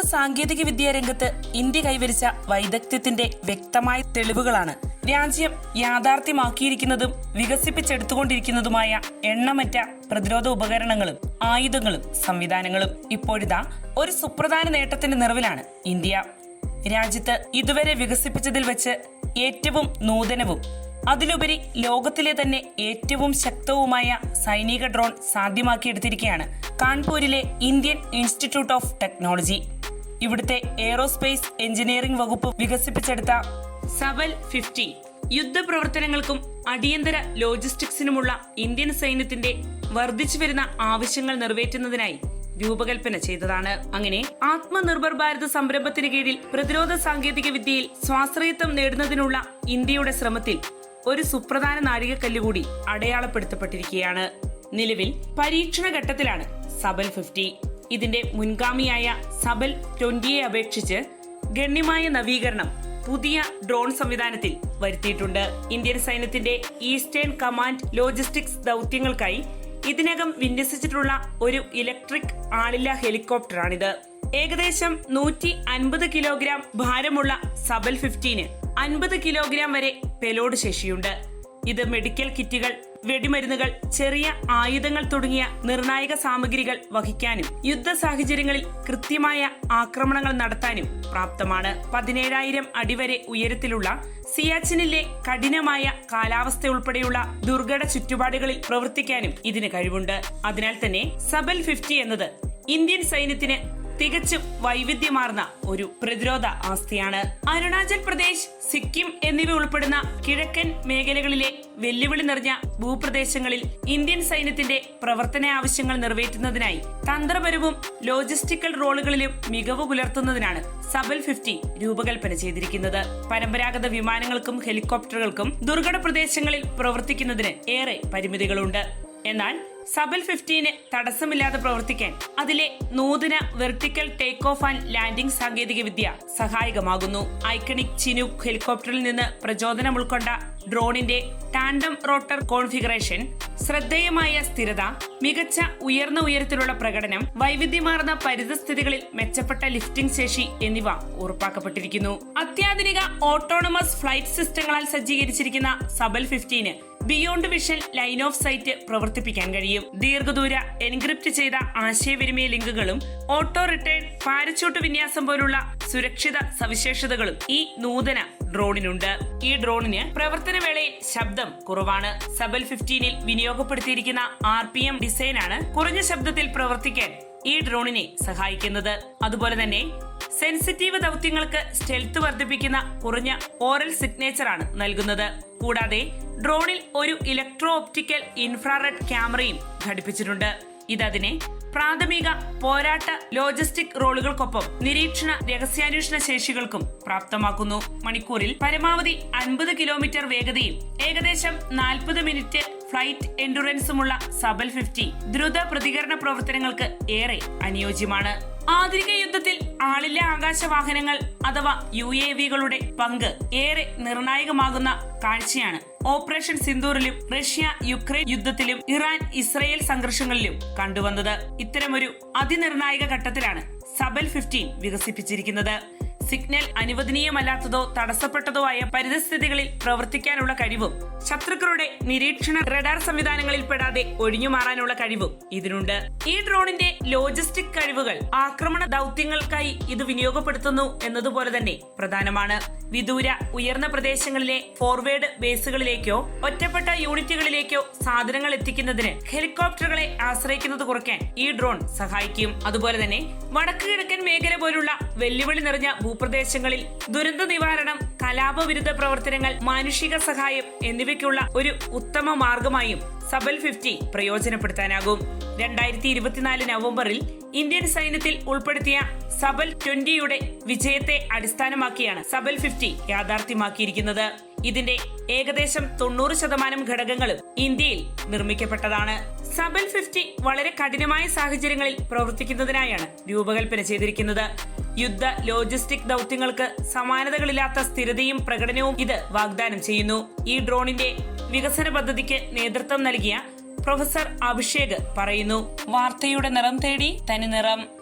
സാങ്കേതിക വിദ്യ രംഗത്ത് ഇന്ത്യ കൈവരിച്ച വൈദഗ്ധ്യത്തിന്റെ വ്യക്തമായ തെളിവുകളാണ്. രാജ്യം യാഥാർത്ഥ്യമാക്കിയിരിക്കുന്നതും വികസിപ്പിച്ചെടുത്തുകൊണ്ടിരിക്കുന്നതുമായ എണ്ണമറ്റ പ്രതിരോധ ഉപകരണങ്ങളും ആയുധങ്ങളും സംവിധാനങ്ങളും ഇപ്പോഴിതാ ഒരു സുപ്രധാന നേട്ടത്തിന്റെ നിറവിലാണ് ഇന്ത്യ. രാജ്യത്ത് ഇതുവരെ വികസിപ്പിച്ചതിൽ വെച്ച് ഏറ്റവും നൂതനവും അതിലുപരി ലോകത്തിലെ തന്നെ ഏറ്റവും ശക്തവുമായ സൈനിക ഡ്രോൺ സാധ്യമാക്കിയെടുത്തിരിക്കുകയാണ് കാൺപൂരിലെ ഇന്ത്യൻ ഇൻസ്റ്റിറ്റ്യൂട്ട് ഓഫ് ടെക്നോളജി. ഇവിടുത്തെ എയ്റോസ്പേസ് എഞ്ചിനീയറിംഗ് വകുപ്പ് വികസിപ്പിച്ചെടുത്ത സവൽ ഫിഫ്റ്റി. യുദ്ധപ്രവർത്തനങ്ങൾക്കും അടിയന്തര ലോജിസ്റ്റിക്സിനുമുള്ള ഇന്ത്യൻ സൈന്യത്തിന്റെ വർദ്ധിച്ചു വരുന്ന ആവശ്യങ്ങൾ നിറവേറ്റുന്നതിനായി രൂപകൽപ്പന ചെയ്തതാണ്. അങ്ങനെ ആത്മനിർഭർ ഭാരത് സംരംഭത്തിന് കീഴിൽ പ്രതിരോധ സാങ്കേതിക വിദ്യയിൽ സ്വാശ്രയത്വം നേടുന്നതിനുള്ള ഇന്ത്യയുടെ ശ്രമത്തിൽ ഒരു സുപ്രധാന നാഴികക്കല്ല് കൂടി അടയാളപ്പെടുത്തപ്പെട്ടിരിക്കുകയാണ്. നിലവിൽ പരീക്ഷണ ഘട്ടത്തിലാണ് സബൽ ഫിഫ്റ്റി. ഇതിന്റെ മുൻഗാമിയായ സബൽ ട്വന്റിയെ അപേക്ഷിച്ച് ഗണ്യമായ നവീകരണം പുതിയ ഡ്രോൺ സംവിധാനത്തിൽ വരുത്തിയിട്ടുണ്ട്. ഇന്ത്യൻ സൈന്യത്തിന്റെ ഈസ്റ്റേൺ കമാൻഡ് ലോജിസ്റ്റിക്സ് ദൗത്യങ്ങൾക്കായി ഇതിനകം വിന്യസിച്ചിട്ടുള്ള ഒരു ഇലക്ട്രിക് ആളില്ല ഹെലികോപ്റ്ററാണിത്. ഏകദേശം നൂറ്റി അൻപത് കിലോഗ്രാം ഭാരമുള്ള സബൽ ഫിഫ്റ്റീന് അൻപത് കിലോഗ്രാം വരെ പെലോഡ് ശേഷിയുണ്ട്. ഇത് മെഡിക്കൽ കിറ്റുകൾ വെടിമരുന്നുകൾ ചെറിയ ആയുധങ്ങൾ തുടങ്ങിയ നിർണായക സാമഗ്രികൾ വഹിക്കാനും യുദ്ധ സാഹചര്യങ്ങളിൽ കൃത്യമായ ആക്രമണങ്ങൾ നടത്താനും പ്രാപ്തമാണ്. പതിനേഴായിരം അടിവരെ ഉയരത്തിലുള്ള സിയാച്ചിനിലെ കഠിനമായ കാലാവസ്ഥ ഉൾപ്പെടെയുള്ള ദുർഘട ചുറ്റുപാടുകളിൽ പ്രവർത്തിക്കാനും ഇതിന് കഴിവുണ്ട്. അതിനാൽ തന്നെ സബൽ ഫിഫ്റ്റി എന്നത് ഇന്ത്യൻ സൈന്യത്തിന് തികച്ചും വൈവിധ്യമാർന്ന ഒരു പ്രതിരോധ ആസ്തിയാണ്. അരുണാചൽ പ്രദേശ് സിക്കിം എന്നിവ ഉൾപ്പെടുന്ന കിഴക്കൻ മേഖലകളിലെ വെല്ലുവിളി നിറഞ്ഞ ഭൂപ്രദേശങ്ങളിൽ ഇന്ത്യൻ സൈന്യത്തിന്റെ പ്രവർത്തന ആവശ്യങ്ങൾ നിറവേറ്റുന്നതിനായി തന്ത്രപരവും ലോജിസ്റ്റിക്കൽ റോളുകളിലും മികവ് പുലർത്തുന്നതിനാണ് സബൽ ഫിഫ്റ്റി രൂപകൽപ്പന ചെയ്തിരിക്കുന്നത്. പരമ്പരാഗത വിമാനങ്ങൾക്കും ഹെലികോപ്റ്ററുകൾക്കും ദുർഘട പ്രദേശങ്ങളിൽ പ്രവർത്തിക്കുന്നതിന് ഏറെ പരിമിതികളുണ്ട്. എന്നാൽ സബൽ ഫിഫ്റ്റീന് തടസ്സമില്ലാതെ പ്രവർത്തിക്കാൻ അതിലെ നൂതന vertical take off and landing സാങ്കേതിക വിദ്യ സഹായകമാകുന്നു. ഐക്കണിക് ചിനൂക്ക് ഹെലികോപ്റ്ററിൽ നിന്ന് പ്രചോദനം ഉൾക്കൊണ്ട ഡ്രോണിന്റെ ടാൻഡം റോട്ടർ കോൺഫിഗറേഷൻ ശ്രദ്ധേയമായ സ്ഥിരത മികച്ച ഉയർന്ന ഉയരത്തിലുള്ള പ്രകടനം വൈവിധ്യമാർന്ന പരിതസ്ഥിതികളിൽ മെച്ചപ്പെട്ട ലിഫ്റ്റിംഗ് ശേഷി എന്നിവ ഉറപ്പാക്കപ്പെട്ടിരിക്കുന്നു. അത്യാധുനിക ഓട്ടോണമസ് ഫ്ലൈറ്റ് സിസ്റ്റങ്ങളാൽ സജ്ജീകരിച്ചിരിക്കുന്ന Sabal fifteen beyond vision line of sight പ്രവർത്തിപ്പിക്കാൻ കഴിയും. ദീർഘദൂര എൻക്രിപ്റ്റ് ചെയ്ത ആശയവിനിമയ ലിങ്കുകളും ഓട്ടോ റിട്ടേൺ പാരച്ചൂട്ട് വിന്യാസം പോലുള്ള സുരക്ഷിത സവിശേഷതകളും ഈ നൂതന ഡ്രോണിനുണ്ട്. ഈ ഡ്രോണിന് പ്രവർത്തന വേളയിൽ ശബ്ദം കുറവാണ്. സബൽ ഫിഫ്റ്റീനിൽ വിനിയോഗപ്പെടുത്തിയിരിക്കുന്ന ആർ പി എം ഡിസൈനാണ് കുറഞ്ഞ ശബ്ദത്തിൽ പ്രവർത്തിക്കാൻ ഈ ഡ്രോണിനെ സഹായിക്കുന്നത്. അതുപോലെ തന്നെ സെൻസിറ്റീവ് ദൗത്യങ്ങൾക്ക് സ്റ്റെൽത്ത് വർദ്ധിപ്പിക്കുന്ന കുറഞ്ഞ ഓറൽ സിഗ്നേച്ചറാണ് നൽകുന്നത്. കൂടാതെ ഡ്രോണിൽ ഒരു ഇലക്ട്രോ ഓപ്റ്റിക്കൽ ഇൻഫ്രാറെഡ് ക്യാമറയും ഘടിപ്പിച്ചിട്ടുണ്ട്. ഇതതിനെ പ്രാഥമിക പോരാട്ട ലോജിസ്റ്റിക് റോളുകൾക്കൊപ്പം നിരീക്ഷണ രഹസ്യാന്വേഷണ ശേഷികൾക്കും പ്രാപ്തമാക്കുന്നു. മണിക്കൂറിൽ പരമാവധി അൻപത് കിലോമീറ്റർ വേഗതയും ഏകദേശം നാൽപ്പത് മിനിറ്റ് ഫ്ലൈറ്റ് എൻഡുറൻസുമുള്ള സബൽ ഫിഫ്റ്റി ദ്രുത പ്രതികരണ പ്രവർത്തനങ്ങൾക്ക് ഏറെ അനുയോജ്യമാണ്. ആധുനിക യുദ്ധത്തിൽ ആളില്ല ആകാശവാഹനങ്ങൾ അഥവാ യു എ വികളുടെ പങ്ക് ഏറെ നിർണായകമാകുന്ന കാഴ്ചയാണ്. ഓപ്പറേഷൻ സിന്ദൂറിലും റഷ്യ യുക്രൈൻ യുദ്ധത്തിലും ഇറാൻ ഇസ്രയേൽ സംഘർഷങ്ങളിലും കണ്ടുവന്നത്. ഇത്തരമൊരു അതിനിർണായക ഘട്ടത്തിലാണ് സബൽ ഫിഫ്റ്റീൻ വികസിപ്പിച്ചിരിക്കുന്നത്. സിഗ്നൽ അനുവദനീയമല്ലാത്തതോ തടസ്സപ്പെട്ടതോ ആയ പരിതസ്ഥിതികളിൽ പ്രവർത്തിക്കാനുള്ള കഴിവും ശത്രുക്കളുടെ നിരീക്ഷണ റഡാർ സംവിധാനങ്ങളിൽ പെടാതെ ഒഴിഞ്ഞുമാറാനുള്ള കഴിവും ഇതിനുണ്ട്. ഈ ഡ്രോണിന്റെ ലോജിസ്റ്റിക് കഴിവുകൾ ആക്രമണ ദൗത്യങ്ങൾക്കായി ഇത് വിനിയോഗപ്പെടുത്തുന്നു എന്നതുപോലെ തന്നെ പ്രധാനമാണ്. വിദൂര ഉയർന്ന പ്രദേശങ്ങളിലെ ഫോർവേഡ് ബേസുകളിലേക്കോ ഒറ്റപ്പെട്ട യൂണിറ്റുകളിലേക്കോ സാധനങ്ങൾ എത്തിക്കുന്നതിന് ഹെലികോപ്റ്ററുകളെ ആശ്രയിക്കുന്നത് കുറയ്ക്കാൻ ഈ ഡ്രോൺ സഹായിക്കും. അതുപോലെ തന്നെ വടക്കു കിഴക്കൻ മേഖല പോലുള്ള വെല്ലുവിളി നിറഞ്ഞ ഭൂപ്രദേശങ്ങളിൽ ദുരന്ത നിവാരണം കലാപവിരുദ്ധ പ്രവർത്തനങ്ങൾ മാനുഷിക സഹായം എന്നിവയ്ക്കുള്ള ഒരു ഉത്തമ മാർഗമായും സബൽ ഫിഫ്റ്റി പ്രയോജനപ്പെടുത്താനാകും. രണ്ടായിരത്തി ഇരുപത്തിനാല് നവംബറിൽ ഇന്ത്യൻ സൈന്യത്തിൽ ഉൾപ്പെടുത്തിയ സബൽ ട്വന്റിയുടെ വിജയത്തെ അടിസ്ഥാനമാക്കിയാണ് സബൽ ഫിഫ്റ്റി യാഥാർത്ഥ്യമാക്കിയിരിക്കുന്നത്. ഇതിന്റെ ഏകദേശം തൊണ്ണൂറ് ശതമാനം ഘടകങ്ങളും ഇന്ത്യയിൽ നിർമ്മിക്കപ്പെട്ടതാണ്. സബൽ ഫിഫ്റ്റി വളരെ കഠിനമായ സാഹചര്യങ്ങളിൽ പ്രവർത്തിക്കുന്നതിനായാണ് രൂപകൽപ്പന ചെയ്തിരിക്കുന്നത്. യുദ്ധ ലോജിസ്റ്റിക് ദൗത്യങ്ങൾക്ക് സമാനതകളില്ലാത്ത സ്ഥിരതയും പ്രകടനവും ഇത് വാഗ്ദാനം ചെയ്യുന്നു. ഈ ഡ്രോണിന്റെ വികസന പദ്ധതിക്ക് നേതൃത്വം നൽകിയ പ്രൊഫസർ അഭിഷേക് പറയുന്നു. വാർത്തയുടെ നിറം തേടി തനി നിറം.